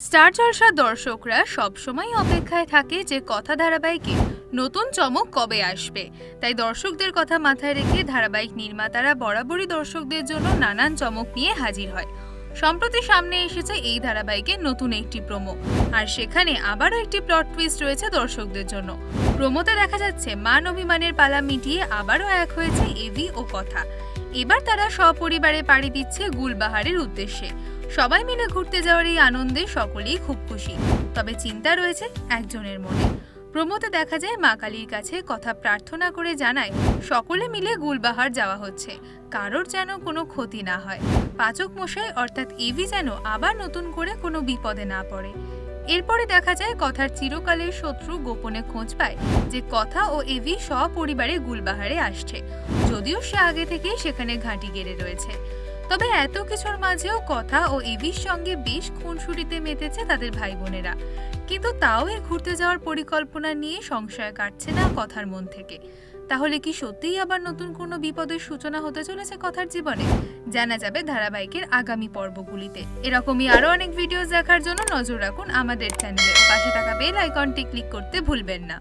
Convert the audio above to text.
Star জলসার দর্শকরা সবসময় অপেক্ষায় থাকে যে কথা ধারাবাহিকে নতুন চমক কবে আসবে। তাই দর্শকদের কথা মাথায় রেখে ধারাবাহিক নির্মাতারা বরাবরই দর্শকদের জন্য নানান চমক নিয়ে হাজির হয়। সম্প্রতি সামনে এসেছে এই ধারাবাহিকের নতুন একটি প্রোমো। আর সেখানে আবারও একটি প্লট টুইস্ট রয়েছে দর্শকদের জন্য। প্রোমোতে দেখা যাচ্ছে, মান অভিমানের পালা মিটিয়ে আবারও এক হয়েছে এভি ও কথা। এবার তারা সপরিবারে পাড়ি দিচ্ছে গুলবাহারের উদ্দেশ্যে। সবাই মিলে ঘুরতে যাওয়ার এই আনন্দে সকলেই খুব খুশি। তবে চিন্তা রয়েছে একজনের মনে। প্রমোতে দেখা যায় মা কালীর কাছে কথা প্রার্থনা করে জানায়, সকলে মিলে গুলবাহার যাওয়া হচ্ছে। কারোর যেন কোনো ক্ষতি না হয়। পাচক মশাই অর্থাৎ এভি যেন আবার নতুন করে কোনো বিপদে না পড়ে। এরপরে দেখা যায় কথার চিরকালের শত্রু গোপনে খোঁজ পায় যে কথা ও এভি সপরিবারে গুলবাহারে আসছে। যদিও সে আগে থেকেই সেখানে ঘাঁটি গেড়ে রয়েছে। তবে এত কিছুর মাঝেও কথা ও এবির সঙ্গে বেশ খুনসুটিতে মেতেছে তাদের ভাই বোনেরা কিন্তু তাও এই ঘুরতে যাওয়ার পরিকল্পনা নিয়ে সংশয় কাটছে না কথার মন থেকে। তাহলে কি সত্যিই আবার নতুন কোনো বিপদের সূচনা হতে চলেছে কথার জীবনে? জানা যাবে ধারাবাহিকের আগামী পর্বগুলিতে। এরকমই আরও অনেক ভিডিওস দেখার জন্য নজর রাখুন আমাদের চ্যানেলে পাশে থাকা বেল আইকনটি ক্লিক করতে ভুলবেন না।